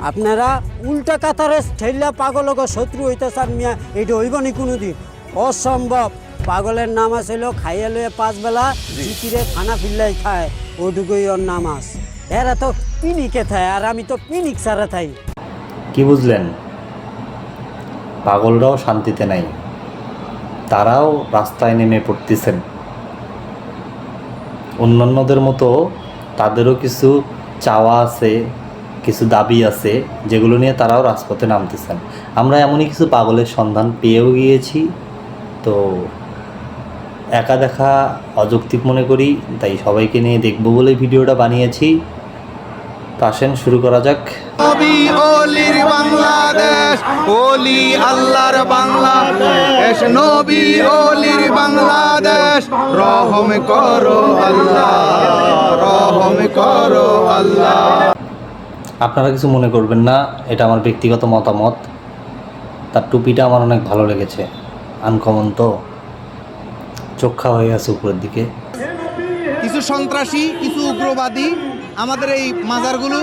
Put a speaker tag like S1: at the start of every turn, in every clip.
S1: আপনারা উল্টা কাতারে ঠেললা পাগলক শত্রু হইতেছান মিয়া এটা হইব নি কোনোদিন। অসম্ভব। পাগলের নাম আছিল খাইয়া লয়ে পাঁচ বেলা জিকিরে খানা ফিল্লাই খায় ওটুকুই ওর নামাজ এরা তো পিনিকে থায় আর আমি তো পিনিক সারা থাই।
S2: কি বুঝলেন? পাগলরাও শান্তিতে নাই। তারাও রাস্তায় নেমে পড়তেছেন। অন্যান্যদের মতো তাদেরও কিছু চাওয়া আছে কিছু দাবি আছে যেগুলো নিয়ে তারাও রাজপথে নামতেছেন। আমরা এমনই কিছু পাগলের সন্ধান পেয়েও গিয়েছি। তো একা দেখা অযৌক্তিক মনে করি, তাই সবাইকে নিয়ে দেখব বলে ভিডিওটা বানিয়েছি। আসেন, শুরু করা যাক।
S3: বাংলাদেশ, অলি আল্লাহর বাংলাদেশ। নবী অলির বাংলাদেশ, রহম করো আল্লাহ, রহম করো আল্লাহ।
S2: আপনারা কিছু মনে করবেন না এটা আমার ব্যক্তিগত মতামত। তার টুপিটা আমার অনেক ভালো লেগেছে আনকমন তো। চোখা হয়ে আছে উপরের দিকে।
S3: কিছু সন্ত্রাসী কিছু উগ্রবাদী আমাদের এই মাজারগুলো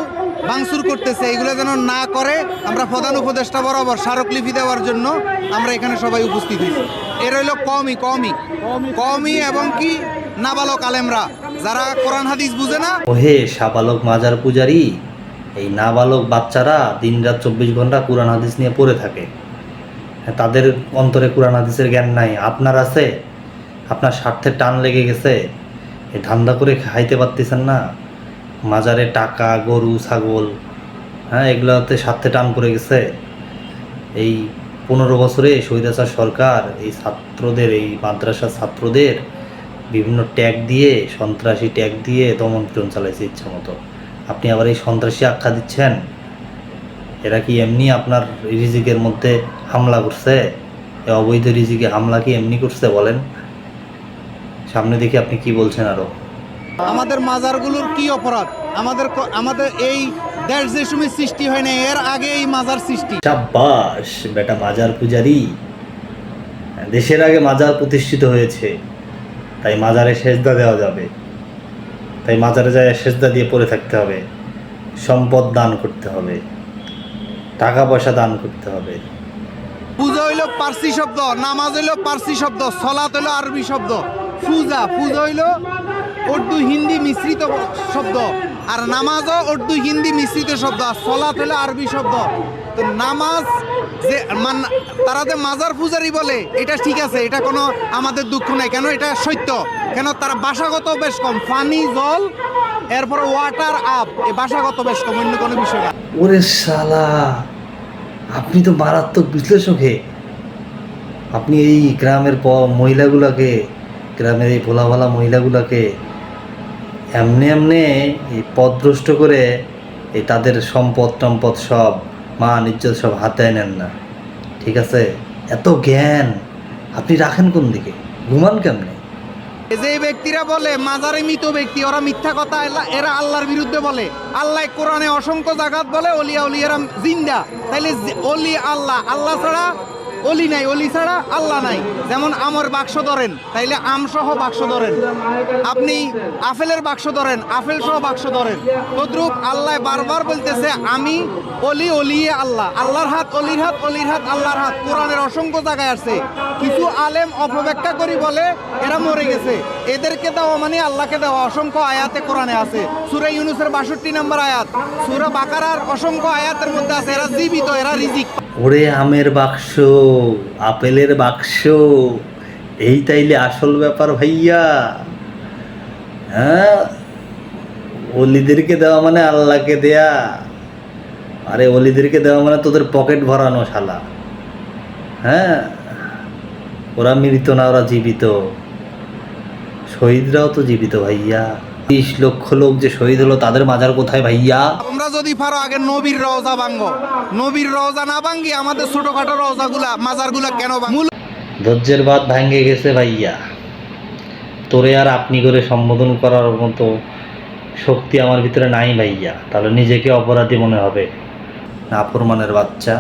S3: ভাঙচুর করতেছে। এগুলো যেন না করে আমরা প্রধান উপদেষ্টা বরাবর স্মারকলিপি দেওয়ার জন্য আমরা এখানে সবাই উপস্থিত হয়েছি। এর হইল কমই কমই কমই এবং কি? নাবালক আলেমরা। যারা কোরআন হাদিস বুঝে না?
S2: ওহে সাবালক মাজার পূজারি এই নাবালক বাচ্চারা দিনরাত চব্বিশ ঘণ্টা কোরআন হাদিস নিয়ে পড়ে থাকে। হ্যাঁ, তাদের অন্তরে কোরআন হাদিসের জ্ঞান নাই। আপনার আছে? আপনার স্বার্থের টান লেগে গেছে? এই ধান্দা করে খাইতে পারতেছেন না? মাজারে টাকা গরু ছাগল হ্যাঁ এগুলোতে স্বার্থে টান পড়ে গেছে। এই পনেরো বছরে শহীদাচার সরকার এই ছাত্রদের এই মাদ্রাসা ছাত্রদের বিভিন্ন ট্যাগ দিয়ে সন্ত্রাসী ট্যাগ দিয়ে দমন পীড়ন চালাইছে ইচ্ছা মতো আপনি আবার এই সন্ত্রাসী আখ্যা দিচ্ছেন? এরা কি এমনি আপনার রিজিকের মধ্যে হামলা করছে? অবৈধ রিজিকে হামলা কি এমনি করছে বলেন? সামনে দেখি আপনি কি বলছেন আরও।
S3: আমাদের মাজারগুলোর কি অপরাধ? আমাদের আমাদের এই দেশ যে সময় সৃষ্টি হয় না এর আগে এই মাজার সৃষ্টি।
S2: চাব্বাস বেটা মাজার পূজারি। দেশের আগে মাজার প্রতিষ্ঠিত হয়েছে। তাই মাজারে সেজদা দেওয়া যাবে। তাই মাজারে যায় সেজদা দিয়ে পড়ে থাকতে হবে। সম্পদ দান করতে হবে। টাকা পয়সা দান করতে হবে।
S3: পূজা হইল পার্সি শব্দ, নামাজ হইল পার্সি শব্দ সলাত হইল আরবি শব্দ। পূজা পূজা হইল উর্দু হিন্দি মিশ্রিত শব্দ আর নামাজও উর্দু হিন্দি মিশ্রিত শব্দ আর সলাত হইল আরবি শব্দ। তো নামাজ যে মান, তারা যে মাজার পূজারি বলে, এটা ঠিক আছে, এটা কোনো আমাদের দুঃখ নাই। কেন? এটা সত্য। কেন তারা বাসাগত বেশ কম। পানি, জল, এরপর ওয়াটার আপ এই বাসাগত বেশ কম, অন্য কোনো বিষয় না।
S2: ওরে শালা, আপনি তো মারাত্মক বিশ্লেষক। হে আপনি এই গ্রামের প- মহিলাগুলোকে, গ্রামের এই ভোলা ভালা মহিলাগুলোকে এমনি এমনি এই পদভ্রষ্ট করে এই তাদের সম্পদ টম্পদ সব, মান, ইজ্জত সব হাতে নেন না। ঠিক আছে? এত জ্ঞান। আপনি রাখেন কোন দিকে? ঘুমান কেমনে?
S3: যে ব্যক্তিরা বলে, মাজারে মৃত ব্যক্তি, ওরা মিথ্যা কথা এরা আল্লাহর বিরুদ্ধে বলে। আল্লাহ কোরআনে অসংখ্য জাগাত বলে অলিয়া অলি এরা জিন্দা। তাইলে অলি আল্লাহ। আল্লাহ ছাড়া অলি নাই, অলি ছাড়া আল্লাহ নাই। যেমন আমর বাক্স ধরেন, তাইলে আম সহ বাক্স ধরেন। আপনি আপেলের বাক্স ধরেন, আপেল সহ বাক্স ধরেন। তদ্রুপ আল্লাহ বারবার বলতেছে, আমি অলি, অলিয়ে আল্লাহ। আল্লাহর হাত, অলির হাত অলির হাত, আল্লাহর হাত। কোরআনের অসংখ্য জায়গায় আছে। কিছু আলেম অপব্যাখ্যা করি বলে, এরা মরে গেছে। এদেরকে দেওয়া মানে আল্লাহকে দেওয়া। অসংখ্য আয়াতে কোরআনে আছে। সুরা ইউনুসের বাষট্টি নম্বর আয়াত। সুরা বাকারার অসংখ্য আয়াতের মধ্যে আছে, এরা জীবিত, এরা রিজিক।
S2: ওরে আমের বাক্স, আপেলের বাক্স, এই তাইলে আসল ব্যাপার ভাইয়া। হ্যাঁ? অলিদেরকে দেওয়া মানে আল্লাহকে দেয়া। আরে অলিদেরকে দেওয়া মানে তোদের পকেট ভরানো শালা। হ্যাঁ? ওরা মৃত না, ওরা জীবিত। শহীদরাও তো জীবিত ভাইয়া। বিশ লক্ষ লোক যে শহীদ হলো তাদের মাজার কোথায় ভাইয়া?
S3: আমরা যদি পারো আগে নবীর রওজা ভাঙ্গো নবীর রওজা না ভাঙ্গি আমাদের ছোটখাটো রওজাগুলা মাজারগুলা কেন মূল
S2: ধৈর্যের বাদ ভাঙ্গে গেছে ভাইয়া। তোরে আর আপনি করে সম্বোধন করার মতো শক্তি আমার ভিতরে নাই ভাইয়া। তাহলে নিজেকে অপরাধী মনে হবে। নাফরমানের বাচ্চা।